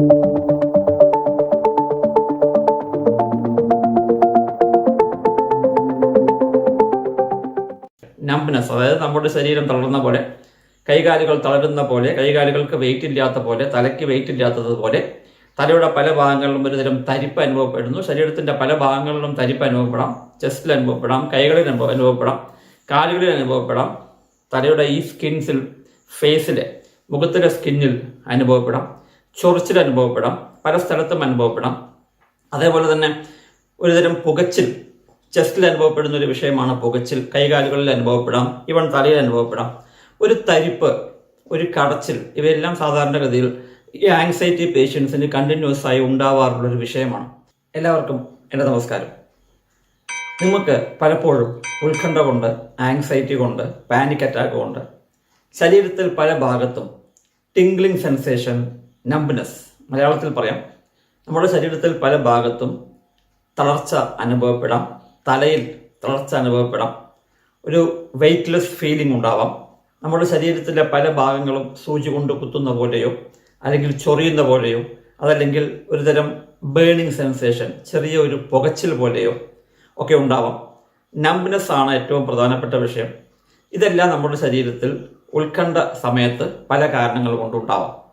നമ്പ്നെസ് അതായത് നമ്മുടെ ശരീരം തളർന്ന പോലെ കൈകാലുകൾ തളരുന്ന പോലെ കൈകാലുകൾക്ക് വെയിറ്റ് ഇല്ലാത്ത പോലെ തലയ്ക്ക് വെയിറ്റ് ഇല്ലാത്തതുപോലെ തലയുടെ പല ഭാഗങ്ങളിലും ഒരുതരം തരിപ്പ് അനുഭവപ്പെടുന്നു. ശരീരത്തിന്റെ പല ഭാഗങ്ങളിലും തരിപ്പ് അനുഭവപ്പെടാം. ചെസ്റ്റിൽ അനുഭവപ്പെടാം കൈകളിൽ അനുഭവ അനുഭവപ്പെടാം കാലുകളിൽ അനുഭവപ്പെടാം തലയുടെ ഈ സ്കിൻസിൽ ഫേസിലെ മുഖത്തിലെ സ്കിന്നിൽ അനുഭവപ്പെടാം. ചൊറിച്ചിൽ അനുഭവപ്പെടാം പല സ്ഥലത്തും അനുഭവപ്പെടാം. അതേപോലെ തന്നെ ഒരുതരം പുകച്ചിൽ ചെസ്റ്റിൽ അനുഭവപ്പെടുന്ന ഒരു വിഷയമാണ് പുകച്ചിൽ. കൈകാലുകളിൽ അനുഭവപ്പെടാം ഇവൺ തലയിൽ അനുഭവപ്പെടാം. ഒരു തരിപ്പ് ഒരു കടച്ചിൽ ഇവയെല്ലാം സാധാരണഗതിയിൽ ഈ ആങ്സൈറ്റി പേഷ്യൻസിന് കണ്ടിന്യൂസ് ആയി ഉണ്ടാവാറുള്ള ഒരു വിഷയമാണ്. എല്ലാവർക്കും എന്റെ നമസ്കാരം. നിങ്ങൾക്ക് പലപ്പോഴും ഉത്കണ്ഠ കൊണ്ട് ആങ്സൈറ്റി കൊണ്ട് പാനിക് അറ്റാക്ക് കൊണ്ട് ശരീരത്തിൽ പല ഭാഗത്തും ടിംഗ്ലിംഗ് സെൻസേഷൻ നംബ്നെസ് മലയാളത്തിൽ പറയാം നമ്മുടെ ശരീരത്തിൽ പല ഭാഗത്തും തളർച്ച അനുഭവപ്പെടാം തലയിൽ തളർച്ച അനുഭവപ്പെടാം ഒരു വെയ്റ്റ്ലെസ് ഫീലിംഗ് ഉണ്ടാവാം. നമ്മുടെ ശരീരത്തിലെ പല ഭാഗങ്ങളും സൂചി കൊണ്ട് കുത്തുന്ന പോലെയോ അല്ലെങ്കിൽ ചൊറിയുന്ന പോലെയോ അതല്ലെങ്കിൽ ഒരുതരം ബേണിംഗ് സെൻസേഷൻ ചെറിയ ഒരു പുകച്ചിൽ പോലെയോ ഒക്കെ ഉണ്ടാവാം. നംബ്നെസ് ആണ് ഏറ്റവും പ്രധാനപ്പെട്ട വിഷയം. ഇതെല്ലാം നമ്മുടെ ശരീരത്തിൽ ഉത്കണ്ഠ സമയത്ത് പല കാരണങ്ങൾ കൊണ്ടുണ്ടാവാം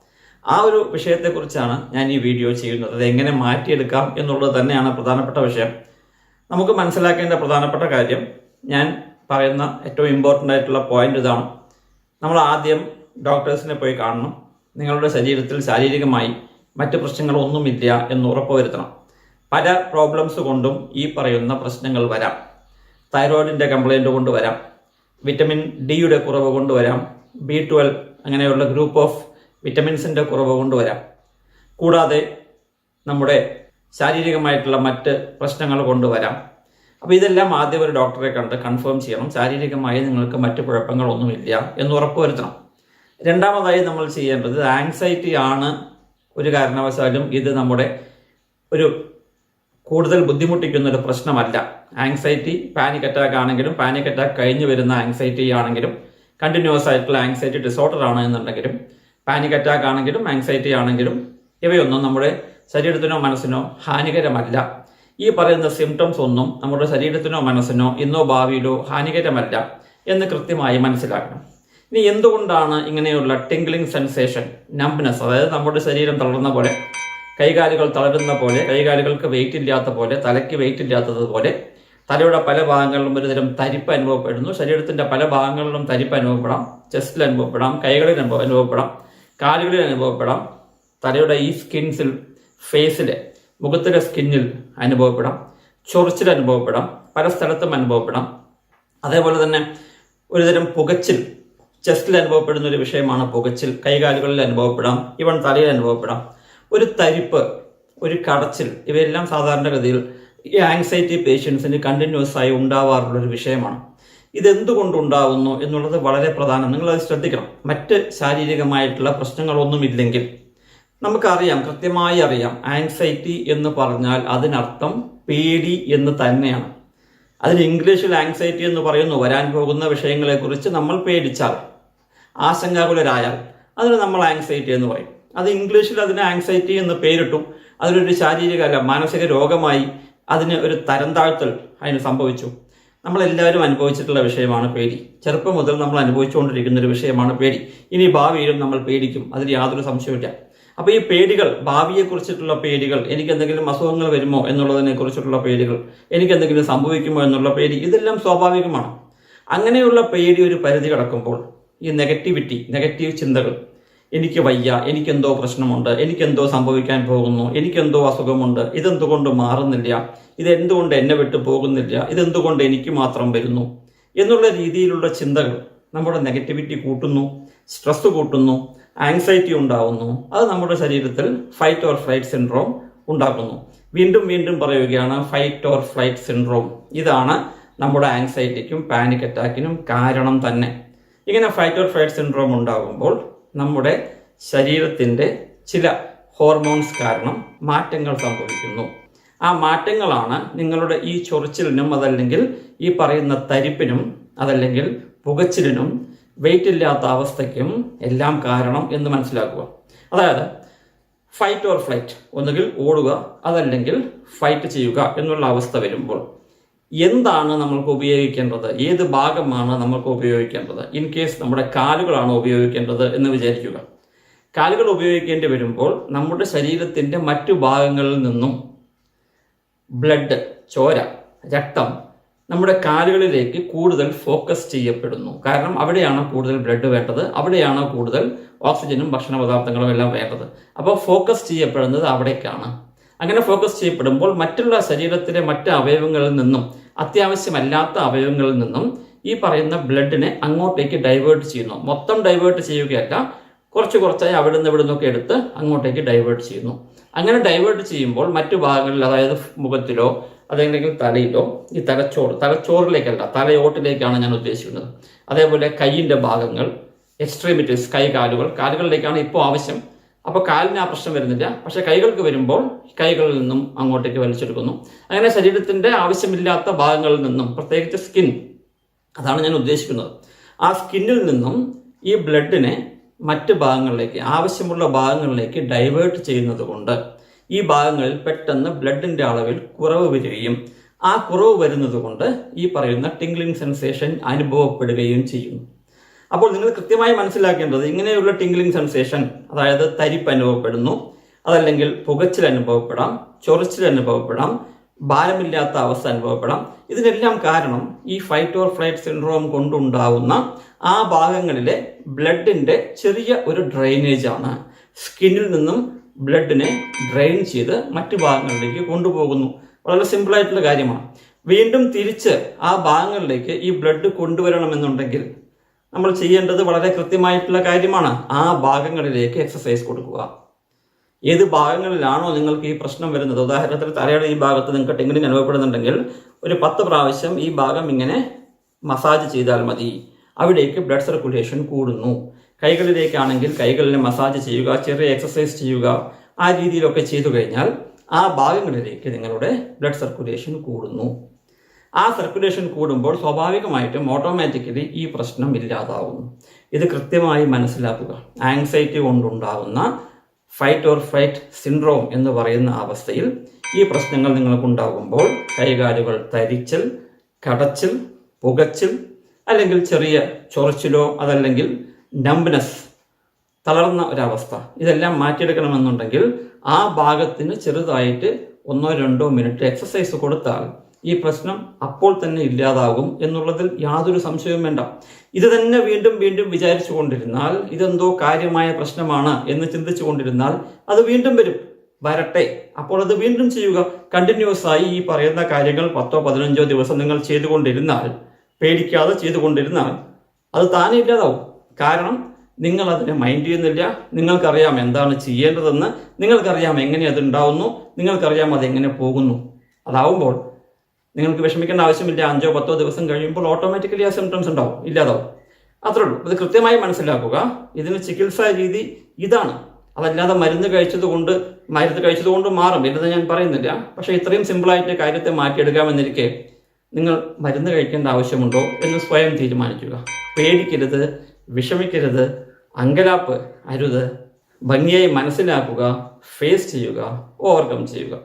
ആ ഒരു വിഷയത്തെക്കുറിച്ചാണ് ഞാൻ ഈ വീഡിയോ ചെയ്യുന്നത്. അത് എങ്ങനെ മാറ്റിയെടുക്കാം എന്നുള്ളത് തന്നെയാണ് പ്രധാനപ്പെട്ട വിഷയം. നമുക്ക് മനസ്സിലാക്കേണ്ട പ്രധാനപ്പെട്ട കാര്യം ഞാൻ പറയുന്ന ഏറ്റവും ഇമ്പോർട്ടന്റ് ആയിട്ടുള്ള പോയിന്റ് ഇതാണ്. നമ്മൾ ആദ്യം ഡോക്ടേഴ്സിനെ പോയി കാണണം. നിങ്ങളുടെ ശരീരത്തിൽ ശാരീരികമായി മറ്റ് പ്രശ്നങ്ങളൊന്നുമില്ല എന്ന് ഉറപ്പുവരുത്തണം. പല പ്രോബ്ലംസ് കൊണ്ടും ഈ പറയുന്ന പ്രശ്നങ്ങൾ വരാം. തൈറോയിഡിന്റെ കംപ്ലൈന്റ് കൊണ്ട് വരാം. വിറ്റമിൻ ഡിയുടെ കുറവ് കൊണ്ടുവരാം ബി ട്വൽവ് അങ്ങനെയുള്ള ഗ്രൂപ്പ് ഓഫ് വിറ്റമിൻസിന്റെ കുറവ് കൊണ്ടുവരാം കൂടാതെ നമ്മുടെ ശാരീരികമായിട്ടുള്ള മറ്റ് പ്രശ്നങ്ങൾ കൊണ്ടുവരാം അപ്പോൾ ഇതെല്ലാം ആദ്യം ഒരു ഡോക്ടറെ കണ്ട് കൺഫേം ചെയ്യണം. ശാരീരികമായി നിങ്ങൾക്ക് മറ്റു കുഴപ്പങ്ങളൊന്നുമില്ല എന്ന് ഉറപ്പുവരുത്തണം രണ്ടാമതായി നമ്മൾ ചെയ്യേണ്ടത് ആങ്സൈറ്റി ആണ് ഒരു കാരണവശാലും ഇത് നമ്മുടെ ഒരു കൂടുതൽ ബുദ്ധിമുട്ടിക്കുന്ന ഒരു പ്രശ്നമല്ല. ആങ്സൈറ്റി പാനിക് അറ്റാക്ക് ആണെങ്കിലും പാനിക് അറ്റാക്ക് കഴിഞ്ഞു വരുന്ന ആങ്സൈറ്റി ആണെങ്കിലും കണ്ടിന്യൂസ് ആയിട്ടുള്ള ആങ്സൈറ്റി ഡിസോർഡർ ആണ് എന്നുണ്ടെങ്കിലും പാനിക് അറ്റാക്ക് ആണെങ്കിലും ആങ്സൈറ്റി ആണെങ്കിലും ഇവയൊന്നും നമ്മുടെ ശരീരത്തിനോ മനസ്സിനോ ഹാനികരമല്ല. ഈ പറയുന്ന സിംറ്റംസ് ഒന്നും നമ്മുടെ ശരീരത്തിനോ മനസ്സിനോ ഇന്നോ ഭാവിയിലോ ഹാനികരമല്ല എന്ന് കൃത്യമായി മനസ്സിലാക്കണം. ഇനി എന്തുകൊണ്ടാണ് ഇങ്ങനെയുള്ള ടിംഗ്ലിംഗ് സെൻസേഷൻ നംബ്നെസ് അതായത് നമ്മുടെ ശരീരം തളർന്ന പോലെ കൈകാലുകൾ തളരുന്ന പോലെ കൈകാലുകൾക്ക് വെയിറ്റ് ഇല്ലാത്ത പോലെ തലയ്ക്ക് വെയിറ്റ് ഇല്ലാത്തതുപോലെ തലയുടെ പല ഭാഗങ്ങളിലും ഒരുതരം തരിപ്പ് അനുഭവപ്പെടുന്നു. ശരീരത്തിന്റെ പല ഭാഗങ്ങളിലും തരിപ്പ് അനുഭവപ്പെടാം ചെസ്റ്റിൽ അനുഭവപ്പെടാം കൈകളിൽ അനുഭവ അനുഭവപ്പെടാം. കാലുകളിൽ അനുഭവപ്പെടാം. തലയുടെ ഈ സ്കിൻസിൽ ഫേസിൽ മുഖത്തിലെ സ്കിന്നിൽ അനുഭവപ്പെടാം. ചൊറിച്ചിൽ അനുഭവപ്പെടാം. പല സ്ഥലത്തും അനുഭവപ്പെടാം. അതേപോലെ തന്നെ ഒരുതരം പുകച്ചിൽ ചെസ്റ്റിൽ അനുഭവപ്പെടുന്ന ഒരു വിഷയമാണ് പുകച്ചിൽ. കൈകാലുകളിൽ അനുഭവപ്പെടാം. ഇവൺ തലയിൽ അനുഭവപ്പെടാം. ഒരു തരിപ്പ് ഒരു കടച്ചിൽ ഇവയെല്ലാം സാധാരണഗതിയിൽ ഈ ആങ്സൈറ്റി പേഷ്യൻസിന് കണ്ടിന്യൂസ് ആയി ഉണ്ടാവാറുള്ള ഒരു വിഷയമാണ്. ഇതെന്തുകൊണ്ടുണ്ടാവുന്നു എന്നുള്ളത് വളരെ പ്രധാനം. നിങ്ങൾ നിങ്ങളത് ശ്രദ്ധിക്കണം. മറ്റ് ശാരീരികമായിട്ടുള്ള പ്രശ്നങ്ങളൊന്നുമില്ലെങ്കിൽ. നമുക്കറിയാം കൃത്യമായി അറിയാം. ആങ്സൈറ്റി എന്ന് പറഞ്ഞാൽ അതിനർത്ഥം പേടി എന്ന് തന്നെയാണ്. അതിന് ഇംഗ്ലീഷിൽ ആങ്സൈറ്റി എന്ന് പറയുന്നു. വരാൻ പോകുന്ന വിഷയങ്ങളെക്കുറിച്ച് നമ്മൾ പേടിച്ചാൽ ആശങ്കാകുലരായാൽ അതിന് നമ്മൾ ആങ്സൈറ്റി എന്ന് പറയും. അത് ഇംഗ്ലീഷിൽ അതിന് ആങ്സൈറ്റി എന്ന് പേരിട്ടു. അതിനൊരു ശാരീരിക അല്ല മാനസിക രോഗമായി അതിന് ഒരു തരം താഴ്ത്തൽ അതിന് സംഭവിച്ചു. നമ്മളെല്ലാവരും അനുഭവിച്ചിട്ടുള്ള വിഷയമാണ് പേടി. ചെറുപ്പം മുതൽ നമ്മൾ അനുഭവിച്ചുകൊണ്ടിരിക്കുന്ന ഒരു വിഷയമാണ് പേടി. ഇനി ഭാവിയിലും നമ്മൾ പേടിക്കും. അതിൽ യാതൊരു സംശയമില്ല അപ്പോൾ ഈ പേടികൾ ഭാവിയെക്കുറിച്ചിട്ടുള്ള പേടികൾ എനിക്ക് എന്തെങ്കിലും അസുഖങ്ങൾ വരുമോ എന്നുള്ളതിനെ കുറിച്ചിട്ടുള്ള പേടികൾ എനിക്ക് എന്തെങ്കിലും സംഭവിക്കുമോ എന്നുള്ള പേടി ഇതെല്ലാം സ്വാഭാവികമാണ്. അങ്ങനെയുള്ള പേടി ഒരു പരിധി കടക്കുമ്പോൾ ഈ നെഗറ്റിവിറ്റി നെഗറ്റീവ് ചിന്തകൾ എനിക്ക് വയ്യ എനിക്കെന്തോ പ്രശ്നമുണ്ട് എനിക്കെന്തോ സംഭവിക്കാൻ പോകുന്നു എനിക്കെന്തോ അസുഖമുണ്ട് ഇതെന്തുകൊണ്ട് മാറുന്നില്ല ഇതെന്തുകൊണ്ട് എന്നെ വിട്ടു പോകുന്നില്ല ഇതെന്തുകൊണ്ട് എനിക്ക് മാത്രം വരുന്നു എന്നുള്ള രീതിയിലുള്ള ചിന്തകൾ നമ്മുടെ നെഗറ്റിവിറ്റി കൂട്ടുന്നു സ്ട്രെസ് കൂട്ടുന്നു ആങ്സൈറ്റി ഉണ്ടാവുന്നു. അത് നമ്മുടെ ശരീരത്തിൽ ഫൈറ്റ് ഓർ ഫ്ലൈറ്റ് സിൻഡ്രോം ഉണ്ടാക്കുന്നു. വീണ്ടും വീണ്ടും പറയുകയാണ് ഫൈറ്റ് ഓർ ഫ്ലൈറ്റ് സിൻഡ്രോം ഇതാണ് നമ്മുടെ ആങ്സൈറ്റിക്കും പാനിക് അറ്റാക്കിനും കാരണം തന്നെ. ഇങ്ങനെ ഫൈറ്റ് ഓർ ഫ്ലൈറ്റ് സിൻഡ്രോം ഉണ്ടാകുമ്പോൾ നമ്മുടെ ശരീരത്തിന്റെ ചില ഹോർമോൺസ് കാരണം മാറ്റങ്ങൾ സംഭവിക്കുന്നു. ആ മാറ്റങ്ങളാണ് നിങ്ങളുടെ ഈ ചൊറിച്ചിലിനും അതല്ലെങ്കിൽ ഈ പറയുന്ന തരിപ്പിനും അതല്ലെങ്കിൽ പുകച്ചിലിനും വെയിറ്റ് ഇല്ലാത്ത അവസ്ഥയ്ക്കും എല്ലാം കാരണം എന്ന് മനസ്സിലാക്കുക. അതായത് ഫൈറ്റ് ഓർ ഫ്ലൈറ്റ് ഒന്നുകിൽ ഓടുക അതല്ലെങ്കിൽ ഫൈറ്റ് ചെയ്യുക എന്നുള്ള അവസ്ഥ വരുമ്പോൾ എന്താണ് നമ്മൾക്ക് ഉപയോഗിക്കേണ്ടത്? ഏത് ഭാഗമാണ് നമ്മൾക്ക് ഉപയോഗിക്കേണ്ടത്? ഇൻ കേസ് നമ്മുടെ കാലുകളാണ് ഉപയോഗിക്കേണ്ടത് എന്ന് വിചാരിക്കുക. കാലുകൾ ഉപയോഗിക്കേണ്ടി വരുമ്പോൾ നമ്മുടെ ശരീരത്തിന്റെ മറ്റു ഭാഗങ്ങളിൽ നിന്നും ബ്ലഡ് ചോര രക്തം നമ്മുടെ കാലുകളിലേക്ക് കൂടുതൽ ഫോക്കസ് ചെയ്യപ്പെടുന്നു. കാരണം അവിടെയാണ് കൂടുതൽ ബ്ലഡ് വേണ്ടത്. അവിടെയാണ് കൂടുതൽ ഓക്സിജനും ഭക്ഷണ പദാർത്ഥങ്ങളും എല്ലാം വേണ്ടത്. അപ്പോൾ ഫോക്കസ് ചെയ്യപ്പെടുന്നത് അവിടേക്കാണ്. അങ്ങനെ ഫോക്കസ് ചെയ്യപ്പെടുമ്പോൾ മറ്റുള്ള ശരീരത്തിലെ മറ്റ് അവയവങ്ങളിൽ നിന്നും അത്യാവശ്യമല്ലാത്ത അവയവങ്ങളിൽ നിന്നും ഈ പറയുന്ന ബ്ലഡിനെ അങ്ങോട്ടേക്ക് ഡൈവേർട്ട് ചെയ്യുന്നു. മൊത്തം ഡൈവേർട്ട് ചെയ്യുകയല്ല കുറച്ച് കുറച്ചായി അവിടെ നിന്ന് ഇവിടെ നിന്നൊക്കെ എടുത്ത് അങ്ങോട്ടേക്ക് ഡൈവേർട്ട് ചെയ്യുന്നു. അങ്ങനെ ഡൈവേർട്ട് ചെയ്യുമ്പോൾ മറ്റു ഭാഗങ്ങളിൽ അതായത് മുഖത്തിലോ അതെങ്കിൽ തലയിലോ ഈ തലച്ചോറ് തലച്ചോറിലേക്കല്ല തലയോട്ടിലേക്കാണ് ഞാൻ ഉദ്ദേശിക്കുന്നത്. അതേപോലെ കൈയിന്റെ ഭാഗങ്ങൾ എക്സ്ട്രീമിറ്റീസ് കൈ കാലുകൾ കാലുകളിലേക്കാണ് ഇപ്പോൾ ആവശ്യം അപ്പോൾ കാലിന് ആ പ്രശ്നം വരുന്നില്ല. പക്ഷേ കൈകൾക്ക് വരുമ്പോൾ കൈകളിൽ നിന്നും അങ്ങോട്ടേക്ക് വലിച്ചെടുക്കുന്നു. അങ്ങനെ ശരീരത്തിന്റെ ആവശ്യമില്ലാത്ത ഭാഗങ്ങളിൽ നിന്നും പ്രത്യേകിച്ച് സ്കിൻ അതാണ് ഞാൻ ഉദ്ദേശിക്കുന്നത്. ആ സ്കിന്നിൽ നിന്നും ഈ ബ്ലഡിനെ മറ്റ് ഭാഗങ്ങളിലേക്ക് ആവശ്യമുള്ള ഭാഗങ്ങളിലേക്ക് ഡൈവേർട്ട് ചെയ്യുന്നത് കൊണ്ട് ഈ ഭാഗങ്ങളിൽ പെട്ടെന്ന് ബ്ലഡിന്റെ അളവിൽ കുറവ് വരികയും ആ കുറവ് വരുന്നത് കൊണ്ട് ഈ പറയുന്ന ടിംഗ്ലിംഗ് സെൻസേഷൻ അനുഭവപ്പെടുകയും ചെയ്യുന്നു. അപ്പോൾ നിങ്ങൾ കൃത്യമായി മനസ്സിലാക്കേണ്ടത് ഇങ്ങനെയുള്ള ടിംഗ്ലിംഗ് സെൻസേഷൻ അതായത് തരിപ്പ് അനുഭവപ്പെടുന്നു അതല്ലെങ്കിൽ പുകച്ചിൽ അനുഭവപ്പെടാം ചൊറിച്ചിൽ അനുഭവപ്പെടാം ഭാരമില്ലാത്ത അവസ്ഥ അനുഭവപ്പെടാം. ഇതിനെല്ലാം കാരണം ഈ ഫൈറ്റ് ഓർ ഫ്ലൈറ്റ് സിൻഡ്രോം കൊണ്ടുണ്ടാവുന്ന ആ ഭാഗങ്ങളിലെ ബ്ലഡിന്റെ ചെറിയ ഒരു ഡ്രെയിനേജ് ആണ്. സ്കിന്നിൽ നിന്നും ബ്ലഡിനെ ഡ്രെയിൻ ചെയ്ത് മറ്റു ഭാഗങ്ങളിലേക്ക് കൊണ്ടുപോകുന്നു. വളരെ സിമ്പിൾ ആയിട്ടുള്ള കാര്യമാണ്. വീണ്ടും തിരിച്ച് ആ ഭാഗങ്ങളിലേക്ക് ഈ ബ്ലഡ് കൊണ്ടുവരണമെന്നുണ്ടെങ്കിൽ നമ്മൾ ചെയ്യേണ്ടത് വളരെ കൃത്യമായിട്ടുള്ള കാര്യമാണ് ആ ഭാഗങ്ങളിലേക്ക് എക്സസൈസ് കൊടുക്കുക. ഏത് ഭാഗങ്ങളിലാണോ നിങ്ങൾക്ക് ഈ പ്രശ്നം വരുന്നത്? ഉദാഹരണത്തിന് തലയുടെ ഈ ഭാഗത്ത് നിങ്ങൾക്ക് ടെങ്കിനിങ് അനുഭവപ്പെടുന്നുണ്ടെങ്കിൽ ഒരു പത്ത് പ്രാവശ്യം ഈ ഭാഗം ഇങ്ങനെ മസാജ് ചെയ്താൽ മതി. അവിടേക്ക് ബ്ലഡ് സർക്കുലേഷൻ കൂടുന്നു. കൈകളിലേക്കാണെങ്കിൽ കൈകളിനെ മസാജ് ചെയ്യുക ചെറിയ എക്സസൈസ് ചെയ്യുക ആ രീതിയിലൊക്കെ ചെയ്തു കഴിഞ്ഞാൽ ആ ഭാഗങ്ങളിലേക്ക് നിങ്ങളുടെ ബ്ലഡ് സർക്കുലേഷൻ കൂടുന്നു. ആ സർക്കുലേഷൻ കൂടുമ്പോൾ സ്വാഭാവികമായിട്ടും ഓട്ടോമാറ്റിക്കലി ഈ പ്രശ്നം ഇല്ലാതാവുന്നു. ഇത് കൃത്യമായി മനസ്സിലാക്കുക. ആങ്സൈറ്റി കൊണ്ടുണ്ടാകുന്ന ഫൈറ്റ് ഓർ ഫൈറ്റ് സിൻഡ്രോം എന്ന് പറയുന്ന അവസ്ഥയിൽ ഈ പ്രശ്നങ്ങൾ നിങ്ങൾക്കുണ്ടാകുമ്പോൾ കൈകാലുകൾ തരിച്ചൽ കടച്ചിൽ പുകച്ചിൽ അല്ലെങ്കിൽ ചെറിയ ചൊറിച്ചിലോ അതല്ലെങ്കിൽ നംബ്നെസ് തളർന്ന ഒരവസ്ഥ. ഇതെല്ലാം മാറ്റിയെടുക്കണമെന്നുണ്ടെങ്കിൽ ആ ഭാഗത്തിന് ചെറുതായിട്ട് ഒന്നോ രണ്ടോ മിനിറ്റ് എക്സസൈസ് കൊടുത്താൽ ഈ പ്രശ്നം അപ്പോൾ തന്നെ ഇല്ലാതാകും എന്നുള്ളതിൽ യാതൊരു സംശയവും വേണ്ട. ഇത് തന്നെ വീണ്ടും വീണ്ടും വിചാരിച്ചു കൊണ്ടിരുന്നാൽ ഇതെന്തോ കാര്യമായ പ്രശ്നമാണ് എന്ന് ചിന്തിച്ചു കൊണ്ടിരുന്നാൽ അത് വീണ്ടും വരും. വരട്ടെ. അപ്പോൾ അത് വീണ്ടും ചെയ്യുക. കണ്ടിന്യൂസ് ആയി ഈ പറയുന്ന കാര്യങ്ങൾ പത്തോ പതിനഞ്ചോ ദിവസം നിങ്ങൾ ചെയ്തുകൊണ്ടിരുന്നാൽ പേടിക്കാതെ ചെയ്തുകൊണ്ടിരുന്നാൽ അത് താനേ ഇല്ലാതാവും. കാരണം നിങ്ങൾ അതിനെ മൈൻഡ് ചെയ്യുന്നില്ല. നിങ്ങൾക്കറിയാം എന്താണ് ചെയ്യേണ്ടതെന്ന്. നിങ്ങൾക്കറിയാം എങ്ങനെ അത് ഉണ്ടാവുന്നു. നിങ്ങൾക്കറിയാം അത് എങ്ങനെ പോകുന്നു. അതാവുമ്പോൾ നിങ്ങൾക്ക് വിഷമിക്കേണ്ട ആവശ്യമില്ല. അഞ്ചോ പത്തോ ദിവസം കഴിയുമ്പോൾ ഓട്ടോമാറ്റിക്കലി ആ സിംറ്റംസ് ഉണ്ടാവും. ഇല്ലാതാവും. അത്രേ ഉള്ളൂ. അത് കൃത്യമായി മനസ്സിലാക്കുക. ഇതിന് ചികിത്സാ രീതി ഇതാണ്. അതല്ലാതെ മരുന്ന് കഴിച്ചത് കൊണ്ട് മരുന്ന് കഴിച്ചതുകൊണ്ട് മാറും ഇല്ലെന്ന് ഞാൻ പറയുന്നില്ല. പക്ഷേ ഇത്രയും സിമ്പിളായിട്ട് കാര്യത്തെ മാറ്റിയെടുക്കാമെന്നിരിക്കെ നിങ്ങൾ മരുന്ന് കഴിക്കേണ്ട ആവശ്യമുണ്ടോ എന്ന് സ്വയം തീരുമാനിക്കുക. പേടിക്കരുത് വിഷമിക്കരുത് അങ്കലാപ്പ് അരുത് ഭംഗിയായി മനസ്സിലാക്കുക ഫേസ് ചെയ്യുക ഓവർകം ചെയ്യുക.